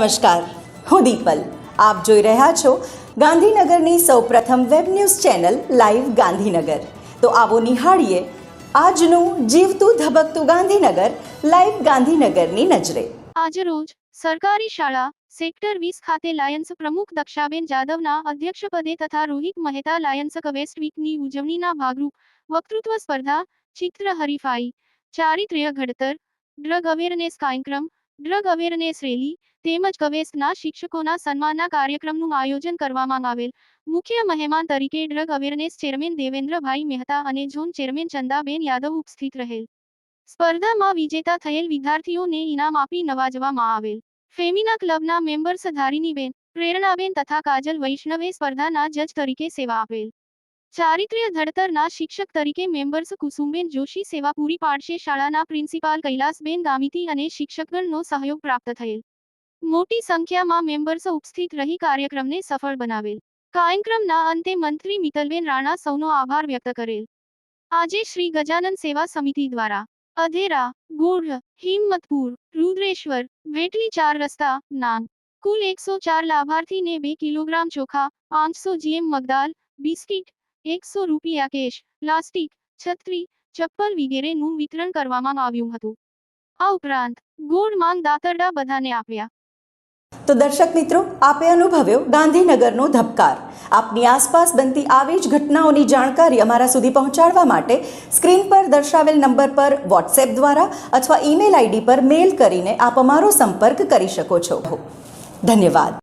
નમસ્કાર, હું દીપલ. આપ જોઈ રહ્યા છો ગાંધીનગરની સૌપ્રથમ web news channel live Gandhinagar. તો આવો નિહાળીએ આજનું જીવતું ધબકતું ગાંધીનગર, લાઈવ ગાંધીનગરની નજરે. આજરોજ સરકારી શાળા સેક્ટર વીસ ખાતે લાયન્સ પ્રમુખ દક્ષાબેન જાદવના અધ્યક્ષપદે તથા રોહિત મહેતા લાયન્સ કવેસ્ટ વીકની ઉજવણીના ભાગરૂપ વક્તૃત્વ સ્પર્ધા ચિત્ર હરીફાઈ, ચારિત્ર્ય ઘડતર, ડ્રગ અવેરનેસ કાર્યક્રમ ડ્રગ અવેરનેસ રેલી તેમજ કવેસ્ટના શિક્ષકોના સન્માનના કાર્યક્રમનું આયોજન કરવામાં આવેલ. મુખ્ય મહેમાન તરીકે drug awareness chairman Devendrabhai Mehta અને ઝોન ચેરમેન ચંદાબેન યાદવ ઉપસ્થિત રહેલ. સ્પર્ધામાં વિજેતા થયેલ વિદ્યાર્થીઓને ઇનામ આપી નવાજવામાં આવેલ. ફેમિના ક્લબના મેમ્બર્સ ધારીનીબેન, પ્રેરણાબેન તથા કાજલ વૈષ્ણવે સ્પર્ધાના જજ તરીકે સેવા આપેલ. ચારિત્ર્ય ધડતરના શિક્ષક તરીકે મેમ્બર્સ કુસુમબેન જોશી સેવા પૂરી પાડશે શાળાના પ્રિન્સિપાલ કૈલાસબેન ગામિતી અને શિક્ષકગણનો સહયોગ પ્રાપ્ત થયેલ. મોટી સંખ્યામાં મેમ્બર્સ ઉપસ્થિત રહી કાર્યક્રમને સફળ બનાવેલ. કાર્યક્રમના અંતે મંત્રી મિતલબેન રાણા સૌનો આભાર વ્યક્ત કરેલ. આજે શ્રી ગજાનન સેવા સમિતિ દ્વારા અધેરા, ગોઢ, હિંમતપુર, રુદ્રેશ્વર, વેટલી ચાર રસ્તા નાન કુલ એકસો ચાર લાભાર્થીને બે કિલોગ્રામ ચોખા પાંચસો જીએમ મગદાલ, બિસ્કિટ એકસો રૂપિયા કેશ, પ્લાસ્ટિક, છત્રી, ચપ્પલ વગેરેનું વિતરણ કરવામાં આવ્યું હતું. આ ઉપરાંત, ગોળ માંગ દાતરડા બધાને આપ્યા. તો દર્શક મિત્રો, આપે અનુભવ્યો ગાંધીનગરનો ધબકાર. આપની આસપાસ બનતી આવી જ ઘટનાઓની જાણકારી અમારા સુધી પહોંચાડવા માટે સ્ક્રીન પર દર્શાવેલ નંબર પર વોટ્સએપ દ્વારા અથવા ઈમેલ આઈડી પર મેલ કરીને આપ અમારો સંપર્ક કરી શકો છો. ધન્યવાદ.